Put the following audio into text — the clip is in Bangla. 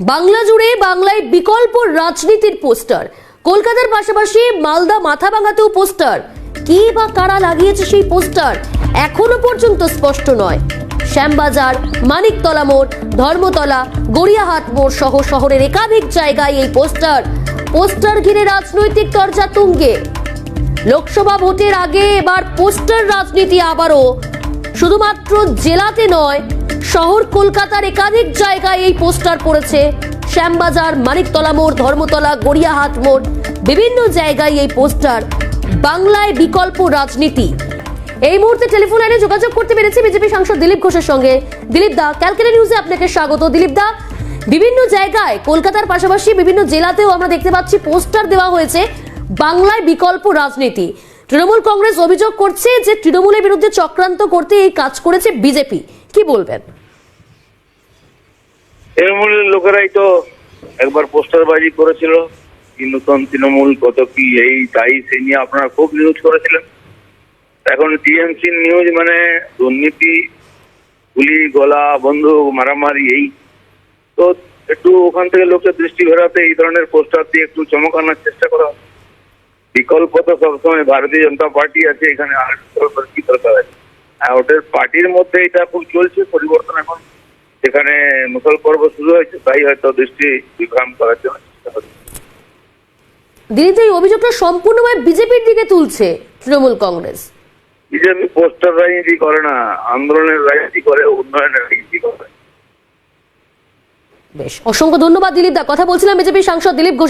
বাংলা জুড়ে বাংলায় বিকল্প রাজনীতির পোস্টার। কলকাতার পাশাপাশি মালদা মাথা ভাঙাতেও পোস্টার। কে বা কারা লাগিয়েছে সেই পোস্টার এখনও পর্যন্ত স্পষ্ট নয়। শ্যামবাজার, মানিকতলা মোড়, ধর্মতলা, গড়িয়াহাট মোড় সহ শহরের একাধিক জায়গায় এই পোস্টার। পোস্টার ঘিরে রাজনৈতিক চর্চা তুঙ্গে। লোকসভা ভোটের আগে এবার পোস্টার রাজনীতি আবারও। শুধুমাত্র জেলাতে নয় শহর কলকাতার একাধিক জায়গায় এই পোস্টার পড়েছে। শ্যামবাজার, মানিকতলা মোড়, ধর্মতলা, গড়িয়াহাট মোড়, বিভিন্ন জায়গায় এই পোস্টার। বাংলায় বিকল্প রাজনীতি। এই মুহূর্তে টেলিফোন লাইনে যোগাযোগ করতে পেরেছি বিজেপি সাংসদ দিলীপ ঘোষের সঙ্গে। দিলীপ দা, ক্যালকাটা নিউজে আপনাকে স্বাগত। দিলীপ দা, বিভিন্ন জায়গায়, কলকাতার পাশাপাশি বিভিন্ন জেলাতেও আমরা দেখতে পাচ্ছি পোস্টার দেওয়া হয়েছে বাংলায় বিকল্প রাজনীতি। তৃণমূল কংগ্রেস অভিযোগ করছে যে তৃণমূলের বিরুদ্ধে চক্রান্ত করতে এই কাজ করেছে বিজেপি। কি বলবেন? তৃণমূলের লোকেরাই তো একবার পোস্টারবাজি করেছিল কি নতুন তৃণমূল কত কি এই, তাই, সেই নিয়ে আপনারা খুব নিউজ করেছিলেন। এখন টিএমসি নিউজ মানে দুর্নীতি, গুলি, গলা, বন্দুক, মারামারি, এই। তো একটু ওখান থেকে লোকের দৃষ্টি ফেরাতে এই ধরনের পোস্টার দিয়ে একটু চমকানোর চেষ্টা করা। বিকল্প তো সবসময় ভারতীয় জনতা পার্টি আছে, এখানে আর কি দরকার আছে? আর ওদের পার্টির মধ্যে এটা খুব চলছে, পরিবর্তন এখন সেখানে মুসল পর্ব শুরু হয়েছে তাই হয়তো দৃষ্টি বিভ্রাম করার জন্য দিলীপ এই অভিযোগটা সম্পূর্ণভাবে বিজেপির দিকে তুলছে তৃণমূল কংগ্রেস। বিজেপি পোস্টার রাজনীতি করে না আন্দোলনের রাজনীতি করে উন্নয়নের রাজনীতি করে। বেশ অসংখ্য ধন্যবাদ দিলীপ দা। কথা বলছিলাম বিজেপি সাংসদ দিলীপ